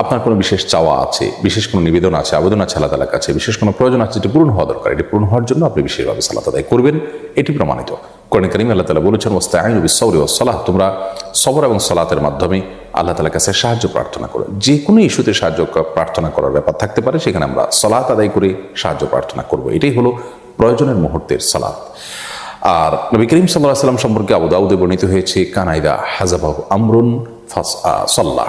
আপনার কোনো বিশেষ চাওয়া আছে, বিশেষ কোনো নিবেদন আছে, আবেদন আছে আল্লাহ তালার কাছে, বিশেষ কোনো প্রয়োজন আছে যেটি পূরণ হওয়া দরকার, এটি পূরণ হওয়ার জন্য আপনি বিশেষভাবে সালাত আদায় করবেন, এটি প্রমাণিত। কোরআন করিম আল্লাহ তালা বলেছেন ওস্তে আইন বিসৌরি ও সালাহ তোমরা সবর এবং সালাতের মাধ্যমে আল্লাহ তালার কাছে সাহায্য প্রার্থনা করো। যে কোনো ইস্যুতে সাহায্য প্রার্থনা করার ব্যাপার থাকতে পারে, সেখানে আমরা সালাত আদায় করে সাহায্য প্রার্থনা করব। এটাই হলো প্রয়োজনের মুহূর্তের সালাত। আর নবী করিম সাল্লাহ সাল্লাম সম্পর্কে আবু দাউদে বর্ণিত হয়েছে, কানাইদা হাজাবাহু আমরুন ফাস সল্লাহ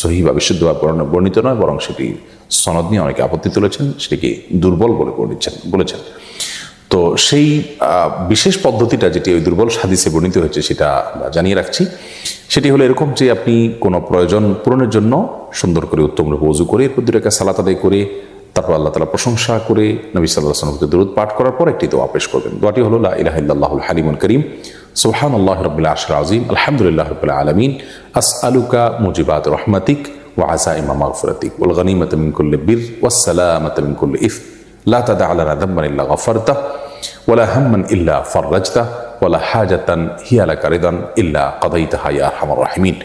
সহি বা বিশুদ্ধ বা বর্ণিত নয়, বরং সেটি সনদ নিয়ে অনেকে আপত্তি তুলেছেন, সেটিকে দুর্বল বলে বলেছেন বলেছেন। তো সেই বিশেষ পদ্ধতিটা যেটি ওই দুর্বল সাদিসে বর্ণিত হয়েছে, সেটা আমরা জানিয়ে রাখছি। সেটি হলো এরকম যে আপনি কোনো প্রয়োজন পূরণের জন্য সুন্দর করে উত্তম রূপে উজু করে, এরপর দুটাকে সালাত আদায় করে তারপর আল্লাহ তালা প্রশংসা করে নবী সাল্লাহ সাল্লামকে দূরত পাঠ করার পর একটি দোয়া পেশ করবেন। দোয়াটি হল ইলাহিল্লাহুল হালিমুল করিম সোহান আল্লাহ রবিল্লা আশর আজিম আলহামদুলিল্লাহ রবিল্লা আলমিন আস আলুকা মুজিবাত রহমাতিক ওয়াজা আসা ইমাম আফরাতিক উল গনি মতমিন কুল্লে বীর ওয়াসালামতমিন কুল্লে ইফ, লা তাদা আলা রাদম্মান ইল্লা গফরতা ওয়ালা হাম্মান ইল্লা ফররাজতা, ওয়ালা হাজাতান হিয়ালা কারিদান ইল্লা কদাইতাহা ইয়া হামার রাহিমিন।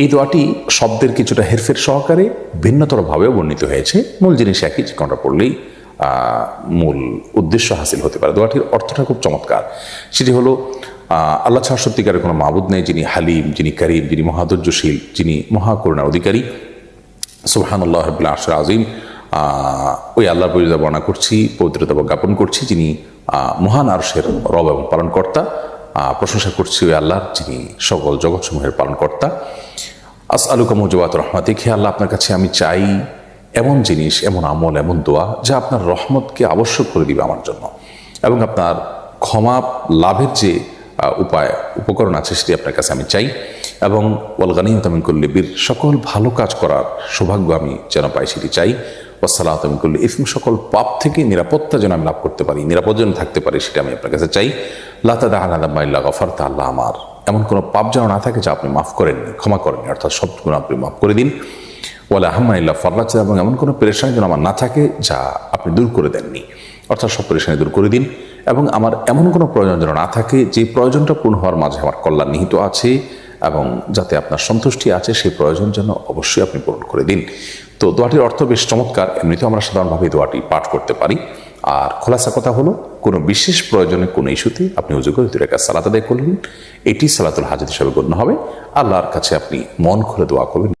এই দোয়াটি শব্দের কিছুটা হেরফের সহকারে ভিন্নতরভাবেও বর্ণিত হয়েছে। মূল জিনিস একই, যে কোনটা পড়লেই মূল উদ্দেশ্য হাসিল হতে পারে। দোয়াটির অর্থটা খুব চমৎকার। সেটি হলো আল্লাহ ছাড়া সত্যিকারের কোনো মাবুদ নেই যিনি হালিম, যিনি করিম, যিনি মহাদুর্যশীল যিনি মহাকরুণার অধিকারী। সুবহানুল্লাহ রবিল্লা আশর আজিম ওই আল্লাহর পরিচয় বর্ণনা করছি, পবিত্রতা জ্ঞাপন করছি, যিনি মহান আরশের রব এবং পালনকর্তা। প্রশংসা করছি ওই আল্লাহর যিনি সকল জগৎসমূহের পালনকর্তা। আস আলুকা মুজবাত রহমাতিক, হে আল্লাহ, আপনার কাছে আমি চাই এমন জিনিস, এমন আমল, এমন দোয়া, যা আপনার রহমতকে আবশ্যক করে দিবে আমার জন্য। এবং আপনার ক্ষমা, লাভের যে উপায়, উপকরণ আছে, সেটি আপনার কাছে আমি চাই। এবং ওয়ালগানিম তামিন করলে বীর, সকল ভালো কাজ করার সৌভাগ্য আমি যেন পাই, সেটি চাই। করলে ইফম সকল পাপ থেকে নিরাপত্তা যেন আমি লাভ করতে পারি নিরাপদ যেন থাকতে পারি, সেটা আমি আপনার কাছে চাই। লাতা আল্লাহ গফারতা, আল্লাহ আমার। এমন কোনো পাপ যেন না থাকে যা আপনি মাফ করেননি ক্ষমা করেননি অর্থাৎ সব গুণ আপনি মাফ করে দিন। ওয়ালা আহমানিল্লাহ ফরলাচা এবং এমন কোনো পেরেশানি যেন আমার না থাকে যা আপনি দূর করে দেননি অর্থাৎ সব পেরেশানি দূর করে দিন। এবং আমার এমন কোনো প্রয়োজন যেন না থাকে, যে প্রয়োজনটা পূর্ণ হওয়ার মাঝে আমার কল্যাণ নিহিত আছে, এবং যাতে আপনার সন্তুষ্টি আছে সেই প্রয়োজন যেন অবশ্যই আপনি পূরণ করে দিন। তো দোয়াটির অর্থ বেশ চমৎকার। এমনিতেও আমরা সাধারণভাবে দোয়াটি পাঠ করতে পারি। আর খোলাসা কথা হলো, কোনো বিশেষ প্রয়োজনে কোনো ইস্যুতে আপনি উজু করে দুই রেখা সালাত আদায় করলেন। এটি সালাতুল হাজত হিসাবে গণ্য হবে। আল্লাহর কাছে আপনি মন খুলে দোয়া করবেন।